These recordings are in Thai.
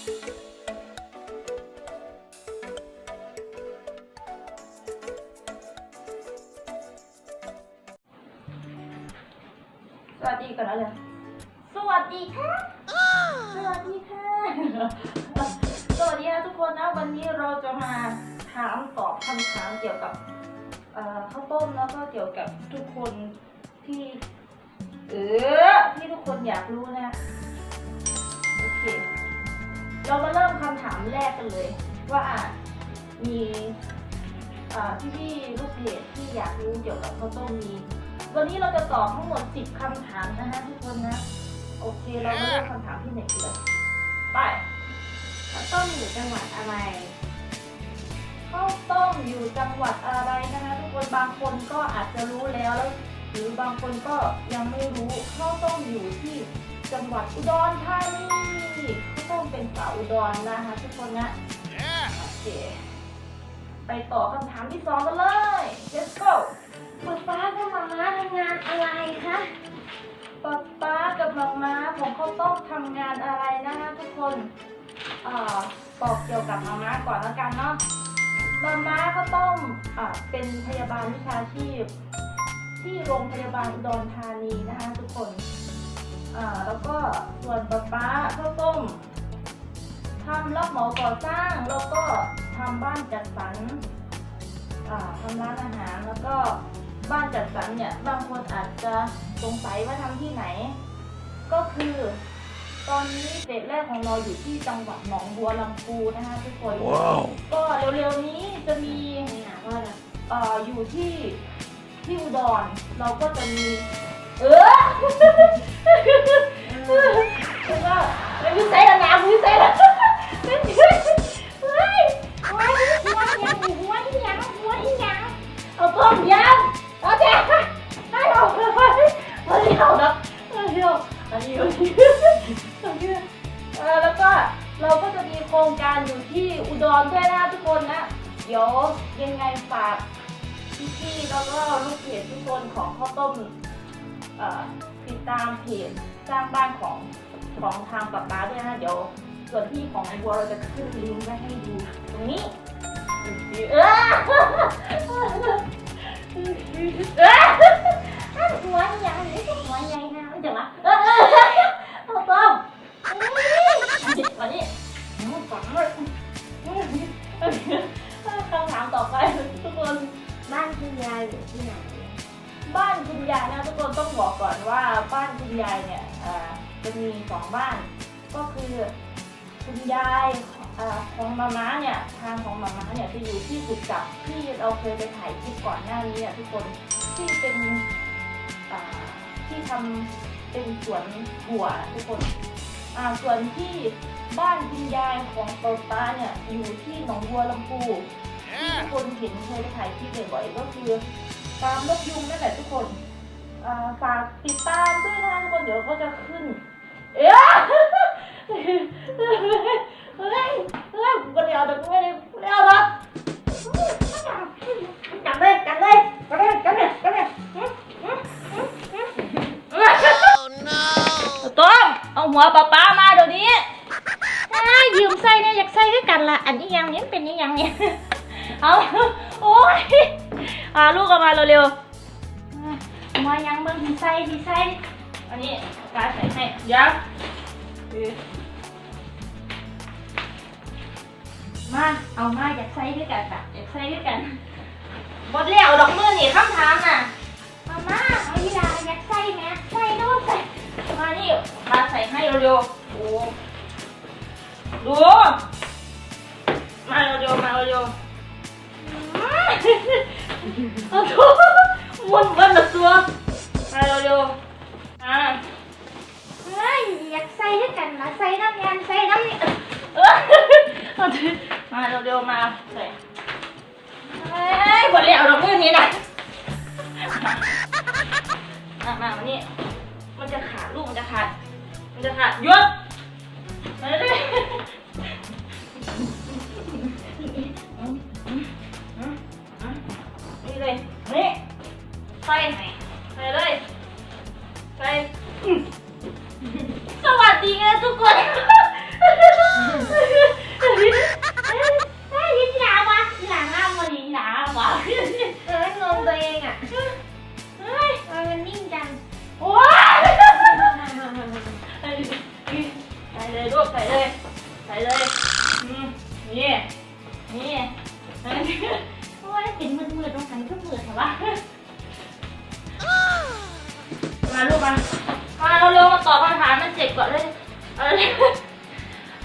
สวัสดีก่อนนะเลย สวัสดีค่ะ สวัสดีค่ะ สวัสดีค่ะทุกคนนะ วันนี้เราจะมาถามตอบคำถามเกี่ยวกับเอ่อข้าวต้มแล้วก็เกี่ยวกับทุกคนที่เออที่ทุกคนอยากรู้นะ โอเค เรามาเริ่มคำถามแรกกันเลย ว่ามีพี่พี่ๆลูกเพจที่อยากรู้เกี่ยวกับข้าวต้มมีวันนี้เราจะตอบทั้งหมด 10คำถามนะฮะทุกคนนะ โอเค เรามาเริ่มคำถามที่หนึ่งเลยไปข้าวต้มอยู่จังหวัดอะไรข้าวต้มอยู่จังหวัดอะไรนะคะทุกคนบางคนก็อาจจะรู้แล้วแล้ว หรือบางคนก็ยังไม่รู้ข้าวต้มอยู่ที่จังหวัดอุดรธานีข้าวต้มเป็นสาวอุดรนะคะทุกคนนะโอเคไปต่อคำถามที่สองกันเลย let's go ป๊าป๊ากับมาม่าทำงานอะไรคะป๊าป๊ากับมาม่าของข้าวต้มทำงานอะไรนะคะทุกคนเอ่อบอกเกี่ยวกับมาม่าก่อนแล้วกันเนาะมาม่าก็ต้องอ่าเป็นพยาบาลวิชาชีพ ที่โรงพยาบาลอุดรธานีนะคะทุกคนอ่าแล้วก็ส่วนป๊าป๊าข้าวต้มทำรับเหมาก่อสร้างแล้วก็ทำบ้านจัดสรรอ่าทำร้านอาหารแล้วก็บ้านจัดสรรเนี่ยบางคนอาจจะสงสัยว่าทำที่ไหน ก็คือตอนนี้เฟสแรกของเราอยู่ที่จังหวัดหนองบัวลำพูนะคะทุกคน Wow. ก็เร็วๆนี้จะมีไม่หนาว่าอะไรเอ่ออยู่ที่ ที่อุดรเราก็จะมี เออคือว่าไม่มีเซละนะไม่มีเซละไม่มีเฮ้ยเฮ้ยหัวอีหยังหัวที่ยังหัวที่ยังเอาต้มยำเอาแจ๊ให้เราเลยเอาเดียวนะเอาเดียวอันนี้อันนี้อันนี้แล้วก็เราก็จะมีโครงการอยู่ที่อุดรด้วยนะทุกคนนะ เดี๋ยวยังไงฝาก พี่ๆแล้วก็ลูกเพจทุกคนของข้าวต้มเอ่อติดตามเพจสร้างบ้านของของทางป๊าป๊าด้วยนะเดี๋ยวส่วนที่ของไอบัวเราจะขึ้นลิงก์ไว้ให้ดูตรงนี้ กก่อนว่าบ้านคุณยายเนี่ยเอ่อจะมีสองบ้าน ก็คือคุณยายเอ่อของมาม่าเนี่ยทางของมาม่าเนี่ยจะอยู่ที่จุดกลับที่เราเคยไปถ่ายคลิปก่อนหน้านี้อะทุกคนที่เป็นอ่าที่ทำเป็นสวนถั่วทุกคนอ่าส่วนที่บ้านคุณยายของเปาป้าเนี่ยอยู่ที่หนองบัวลำพูที่ทุกคนเห็นเคยไปถ่ายคลิปบ่อยๆก็คือตามนกยุงนั่นแหละทุกคน อ่าฝากติดตามด้วยนะทุกคนเดี๋ยวก็จะขึ้น เอ๊ะเฮ้ยเฮ้ยเฮ้ยกูก็ไม่เอาแต่กูไม่ได้ไม่เอาหรอกจับเลยจับเลยจับเลยจับเลยจับเลยต้มเอาหัวป้าป้ามาเดี๋ยวนี้ยืมใส่เนี่ยอยากใส่ด้วยกันละอันนี้ยังเนี่ยเป็นนี่ยังเนี่ยเอาโอ้ยอ่าลูกเอามาเร็วๆ หัวยังเบิ่งที่ใส่ที่ใส่อันนี้การใส่ให้ยับมาเอามาอยากใส่ด้วยกันค่ะอยากใส่ด้วยกันบดแล้วดอกมือนี่คำถามน่ะมาม่าเอาอีหลาอยากใส่ไหมใส่โน่นใส่มานี่มาใส่ให้เร็วๆโอ้ดูมาเร็วๆมาเร็วๆเอาดู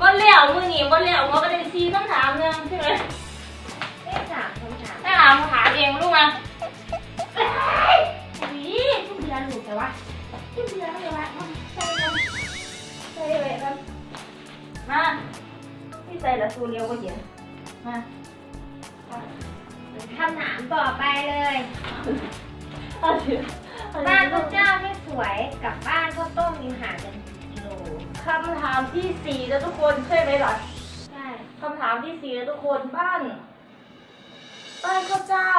บ่เลี้ยวมือหนีบ่เลี้ยวว่าก็ได้ซีต้องถามหนึงใช่ไหมไม่ถามคำถามถ้าถามถามเองลูกมาอุ้ยทุกเดือนหลุดแต่ว่าทุกเดือนเลยวะมันใช่เลยใช่เลยครับมาพี่ใส่ละสูเร็วกว่าเย็นมาคำถามต่อไปเลยเอาถือเอบ้านถืพอระเจ้าไม่สวยกับบ้านข้าวต้มอยู่ห่างกันกี่กิโล คำถามที่สี่แล้วทุกคนใช่ไหมล่ะใช่คำถามที่สี่แล้วทุกคนบ้านบ้านข้าวเจ้า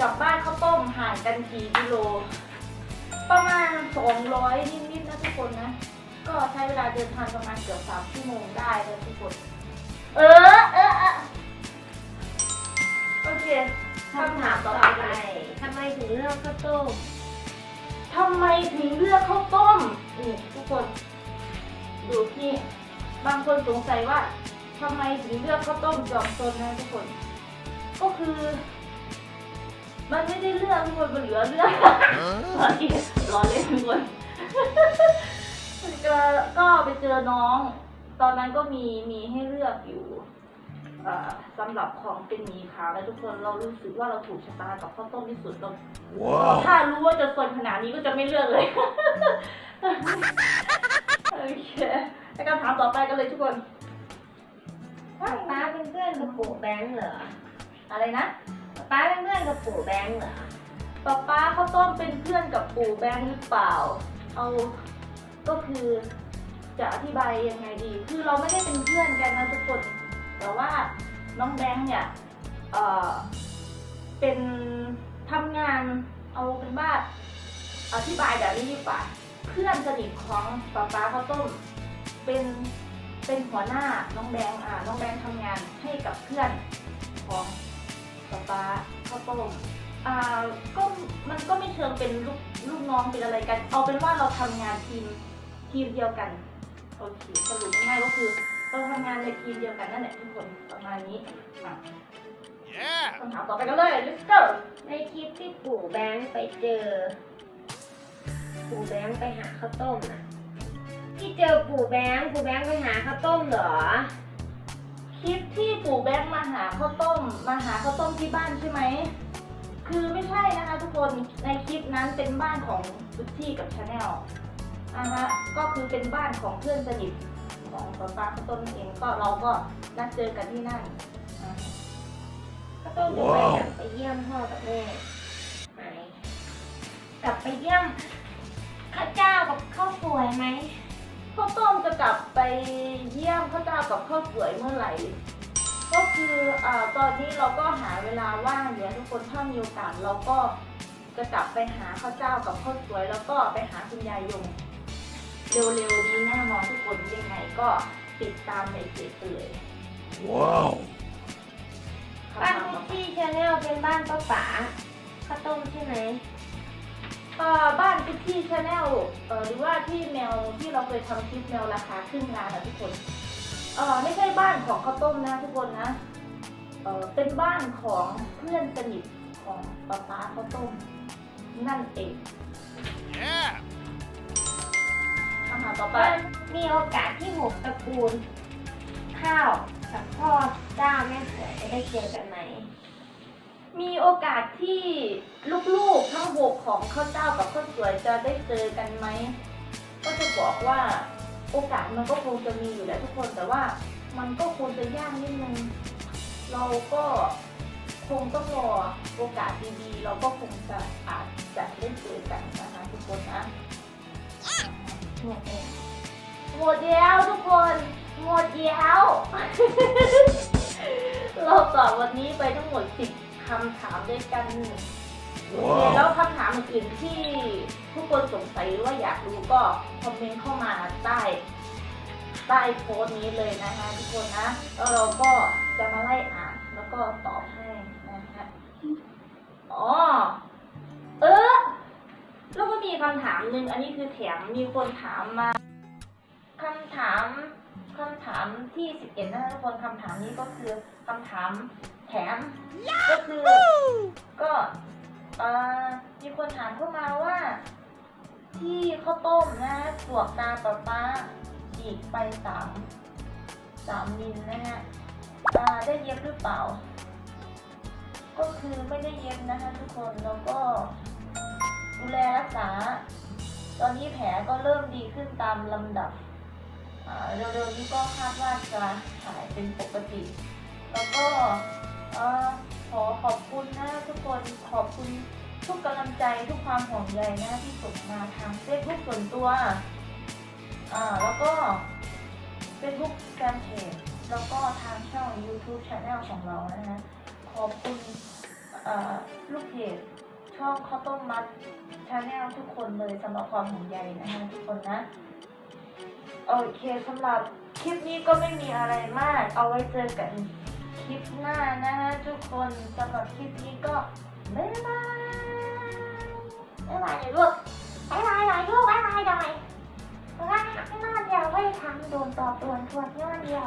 กับบ้านข้าวต้มห่างกันกี่กิโล ประมาณสองร้อยนิดๆนะทุกคนนะ ก็ใช้เวลาเดินทางประมาณเกือบสามชั่วโมงได้เลยทุกคน เออเออเออโอเคคำถามต่อไปทำไมถึงเลือกข้าวต้ม ทำไมถึงเลือกข้าวต้มนี่ทุกคน ดูที่บางคนสงสัยว่าทำไมถึงเลือกข้าวต้มจอมซนนะทุกคน ก็คือ มันไม่ได้เลือกทุกคนมันเหลือเลือกรออีกรอเล่นทุกคนก็ไปเจอน้อง ตอนนั้นก็มีมีให้เลือกอยู่ สำหรับของเป็นหมีขาวแล้วทุกคนเรารู้สึกว่าเราถูกชะตากับข้าวต้มที่สุดเรา Wow. ถ้ารู้ว่าจะซนขนาดนี้ก็จะไม่เลือกเลยโอเคไปคำถามต่อไปกันเลยทุกคนป๊าป๊าเป็นเพื่อนกับปู่แบงค์เหรออะไรนะป๊าเป็นเพื่อนกับปู่แบงค์เหรอป๊าป้าข้าวต้มเป็นเพื่อนกับปู่แบงค์หรือเปล่า เอาก็คือจะอธิบายยังไงดี คือเราไม่ได้เป็นเพื่อนกันนะทุกคน แต่ว่าน้องแบงค์เนี่ยเอ่อเป็นทำงานเอาเป็นว่าอธิบายแบบนี้ดีกว่า เพื่อนสนิทของป๊าป๊าข้าวต้มเป็นเป็นหัวหน้าน้องแบงค์อ่าน้องแบงค์ทำงานให้กับเพื่อนของป๊าป๊าข้าวต้มอ่าก็มันก็ไม่เชิงเป็นลูกลูกน้องเป็นอะไรกัน เอาเป็นว่าเราทำงานทีมทีมเดียวกันโอเคสรุปง่ายๆก็คือ เราทำงานในทีมเดียวกันนั่นแหละทุกคนประมาณนี้อะ Yeah. คำถามต่อไปกันเลย let's go ในคลิปที่ปู่แบงค์ไปเจอ ปู่แบงค์ไปหาข้าวต้มน่ะที่เจอปู่แบงค์ปู่แบงค์ไปหาข้าวต้มเหรอ คลิปที่ปู่แบงค์มาหาข้าวต้ม มาหาข้าวต้มที่บ้านใช่ไหม คือไม่ใช่นะคะทุกคนในคลิปนั้นเป็นบ้านของซุชี่กับชาแนลอ่าฮะก็คือเป็นบ้านของเพื่อนสนิท ของป๊าป๊าข้าวต้มนั่นเองก็เราก็นัดเจอกันที่นั่นอ่าข้าวต้มจะไปว้าวกลับไปเยี่ยมพ่อกับแม่ไหมกลับไปเยี่ยมข้าวเจ้ากับข้าวสวยไหมข้าวต้มจะกลับไปเยี่ยมข้าวเจ้ากับข้าวสวยเมื่อไหร่ ก็คืออ่าตอนนี้เราก็หาเวลาว่างอยู่นะทุกคนถ้ามีโอกาสเราก็จะกลับไปหาข้าวเจ้ากับข้าวสวย แล้วก็ไปหาคุณยายยง เร็วๆนี้แน่นอนทุกคนยังไงก็ติดตามในเพจเลย Wow. บ้านคุกกี้ชาแนลเป็นบ้านป้าป๋าข้าวต้มใช่ไหมเอ่อบ้านคุกกี้ชาแนลเอ่อหรือว่าที่แมวที่เราเคยทำคลิปแมวราคาครึ่งล้านนะทุกคนเอ่อไม่ใช่บ้านของข้าวต้มนะทุกคนนะเอ่อเป็นบ้านของเพื่อนสนิทของป๊าป๊าข้าวต้มนั่นเอง Yeah. คำถามต่อไป มีโอกาสที่หกตระกูล ข้าวกับพ่อเจ้าแม่สวยจะได้เจอกันไหม มีโอกาสที่ลูกๆทั้งหกของข้าวเจ้ากับข้าวสวยจะได้เจอกันไหม ก็จะบอกว่าโอกาสมันก็คงจะมีอยู่แหละทุกคนแต่ว่ามันก็คงจะยากนิดนึงเราก็คงต้องรอโอกาสดีๆ เราก็คงจะอาจจะได้เจอกันนะคะทุกคนนะ หมดเองหมดแล้วทุกคน หมดแล้วเราตอบวันนี้ไปทั้งหมดสิบคำถามด้วยกันโอเคแล้ว Wow. คำถามอื่นๆที่ทุกคนสงสัยหรือว่าอยากรู้ก็คอมเมนต์เข้ามาใต้ใต้โพสต์นี้เลยนะคะทุกคนนะแล้วเราก็จะมาไล่อ่านแล้วก็ตอบให้นะคะอ๋อเออ แล้วก็มีคำถามหนึ่งอันนี้คือแถมมีคนถามมาคำถามคำถามที่สิบเอ็ดนะคะทุกคนคำถามนี้ก็คือคำถามแถมก็คือก็มีคนถามเข้ามาว่า ที่ข้าวต้มนะสวกตาป๊าป๊าฉีกไปสามสามมิลนะฮะอ่าได้เย็บหรือเปล่า ก็คือไม่ได้เย็บนะคะทุกคนแล้วก็ ดูแลรักษา ตอนนี้แผลก็เริ่มดีขึ้นตามลำดับเร็วๆนี้ก็คาดว่าจะหายเป็นปกติ แล้วก็ขอขอบคุณนะทุกคนขอบคุณทุกกำลังใจทุกความห่วงใยนะที่ส่งมาทางเฟซบุ๊กส่วนตัวแล้วก็เฟซบุ๊กแฟนเพจแล้วก็ทางช่อง YouTube Channel ของเรานะฮะขอบคุณลูกเพจ ช่องข้าวต้มมัดชาแนลทุกคนเลยสำหรับความห่วงใยนะฮะทุกคนนะ โอเคสำหรับคลิปนี้ก็ไม่มีอะไรมาก เอาไว้เจอกันคลิปหน้านะฮะทุกคนสำหรับคลิปนี้ก็บ๊ายบายบ๊ายบายเลยลูกบ๊ายบายหน่อยลูกบ๊ายบายหน่อยรักนอนเดียวไม่ทำโดนตอบโดนทวนนอนเดียว